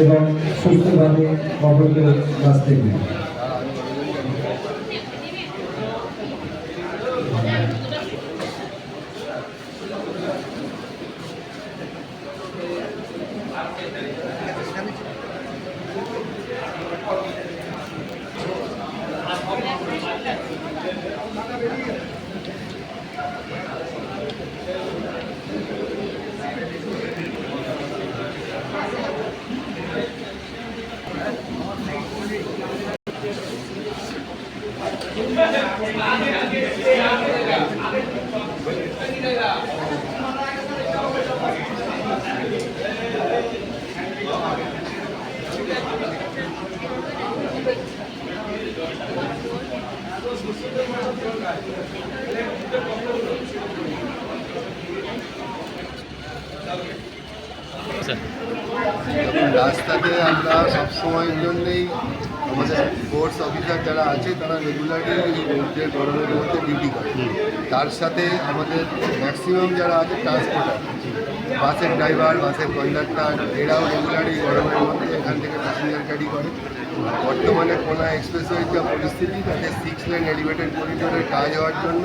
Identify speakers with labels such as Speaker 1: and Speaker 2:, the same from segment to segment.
Speaker 1: এবং সুস্থভাবে কবরকে বাঁচতে
Speaker 2: রাস্তাতে আমরা সবসময়ের জন্যেই আমাদের ফোর্স অফিসার যারা আছে, তারা রেগুলারলি রোদের গরমের মধ্যে ডিউটি করে। তার সাথে আমাদের ম্যাক্সিমাম যারা আছে ট্রান্সপোর্টার বাসের ড্রাইভার বাসের কন্ডাক্টর এরাও রেগুলারলি গরমের মধ্যে এখান থেকে প্যাসেঞ্জার গাড়ি করে। বর্তমানে কোনা এক্সপ্রেসওয়ের যা পরিস্থিতি, তাতে সিক্স লেন এলিভেটেড করিডোরের কাজ হওয়ার জন্য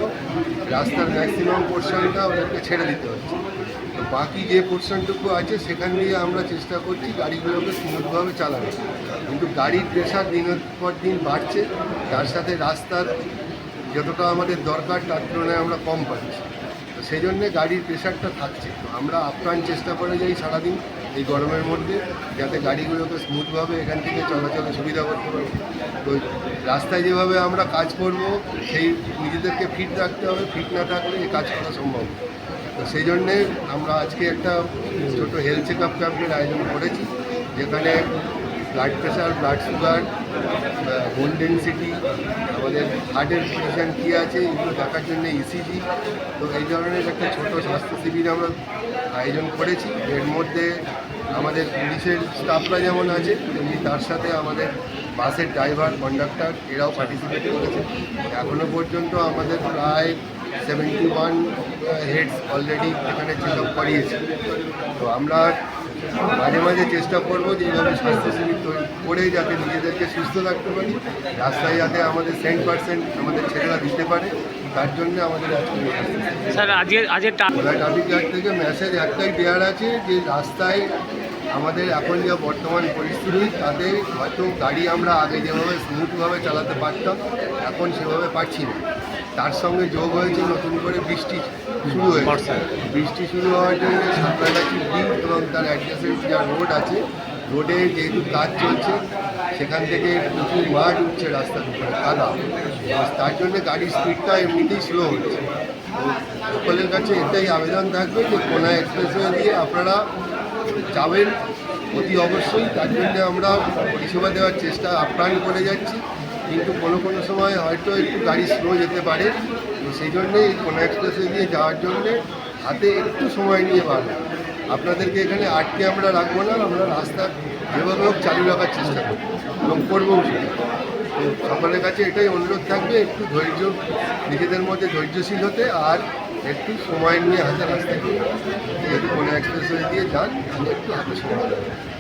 Speaker 2: রাস্তার ম্যাক্সিমাম পোর্শনটা ওদেরকে ছেড়ে দিতে হচ্ছে। বাকি যে পোর্শনটুকু আছে, সেখান দিয়ে আমরা চেষ্টা করছি গাড়িগুলোকে সুন্দরভাবে চালানো। কিন্তু গাড়ির প্রেশার দিনের পর দিন বাড়ছে, তার সাথে রাস্তার যতটা আমাদের দরকার, তার তুলনায় আমরা কম পাচ্ছি। তো সেই জন্যে গাড়ির প্রেশারটা থাকছে। তো আমরা আপ্রাণ চেষ্টা করে যাই সারাদিন। এই গরমের মধ্যে যাতে গাড়িগুলোকে স্মুথভাবে এখান থেকে চলাচলের সুবিধা করতে পারি তো রাস্তায় যেভাবে আমরা কাজ করব, সেই নিজেদেরকে ফিট রাখতে হবে। ফিট না থাকলে এই কাজ করা সম্ভব তো সেই জন্যে আমরা আজকে একটা ছোট হেলথ চেক আপ ক্যাম্পের আয়োজন করেছি, যেখানে blood pressure blood sugar bone density আমাদের হার্টের পজিশন কী আছে, এগুলো দেখার জন্য ইসিজি তো এই ধরনের একটা ছোট স্বাস্থ্য শিবির আমরা আয়োজন করেছি। এর মধ্যে আমাদের পুলিশের স্টাফরা যেমন আছে, তেমনি তার সাথে আমাদের বাসের ড্রাইভার কন্ডাক্টর এরাও পার্টিসিপেট করেছে। এখনও পর্যন্ত আমাদের প্রায় সেভেন্টি ওয়ান হেডস অলরেডি এখানে চেক আপ করিয়েছে। তো আমরা মাঝে মাঝে চেষ্টা করব যে এইভাবে স্বাস্থ্য শিবির তৈরি করে যাতে নিজেদেরকে সুস্থ রাখতে পারি, রাস্তায় যাতে আমাদের সেন্ট পার্সেন্ট আমাদের ছেলেরা দিতে পারে। তার জন্য আমাদের আজকে
Speaker 3: স্যার
Speaker 2: ট্রাফিক গার্ড থেকে মেসেজ একটাই দেওয়ার আছে যে রাস্তায় আমাদের এখন যা বর্তমান পরিস্থিতি তাতে হয়তো গাড়ি আমরা আগে যেভাবে স্মুথভাবে চালাতে পারতাম এখন সেভাবে পারছি না। তার সঙ্গে যোগ হয়েছে নতুন করে বৃষ্টি শুরু হয়েছে। বৃষ্টি শুরু হওয়ার জন্য সাঁতরাগাছি দ্বীপ এবং তার অ্যাডজাসেন্ট যা রোড আছে রোডে যেহেতু কাজ চলছে, সেখান থেকে প্রচুর মাঠ উঠছে রাস্তার উপরে কাদা তার জন্য গাড়ির স্পিডটা এমনিতেই স্লো হচ্ছে। সকলের কাছে এটাই আবেদন থাকবে যে কোনা এক্সপ্রেসওয়ে দিয়ে আপনারা যাবেন, অতি অবশ্যই। তার জন্য আমরা পরিষেবা দেওয়ার চেষ্টা আপ্রাণ করে যাচ্ছি। কিন্তু কোনো কোনো সময় হয়তো একটু গাড়ি স্লো যেতে পারে। সেই জন্যে কোনা এক্সপ্রেসওয়ে দিয়ে যাওয়ার জন্যে হাতে একটু সময় নিয়ে পারবে আপনাদেরকে এখানে আটকে আমরা রাখব না আমরা রাস্তা যেভাবে হোক চালু রাখার চেষ্টা করব এবং করব সকলের কাছে এটাই অনুরোধ থাকবে একটু ধৈর্য নিজেদের মধ্যে ধৈর্যশীল হতে আর একটু সময় নিয়ে হাতে রাস্তায় যদি কোনো এক্সপ্রেসওয়ে দিয়ে যান তাহলে একটু হাতে সময়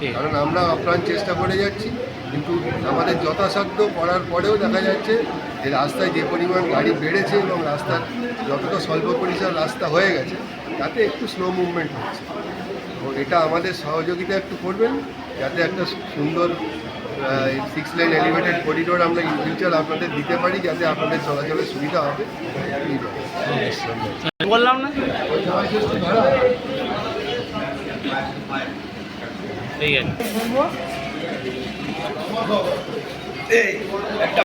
Speaker 2: কারণ আমরা আপ্রাণ চেষ্টা করে যাচ্ছি কিন্তু আমাদের যথাসাধ্য করার পরেও দেখা যাচ্ছে যে রাস্তায় যে পরিমাণ গাড়ি বেড়েছে এবং রাস্তার যতটা স্বল্প পরিসর রাস্তা হয়ে গেছে তাতে একটু স্লো মুভমেন্ট হচ্ছে। এবং এটা আমাদের সহযোগিতা একটু করবেন যাতে একটা সুন্দর সিক্স লাইন এলিভেটেড করিডোর আমরা ইন ফিউচার আপনাদের দিতে পারি যাতে আপনাদের চলাচলের সুবিধা হবে।
Speaker 3: বললাম না? ঠিক আছে।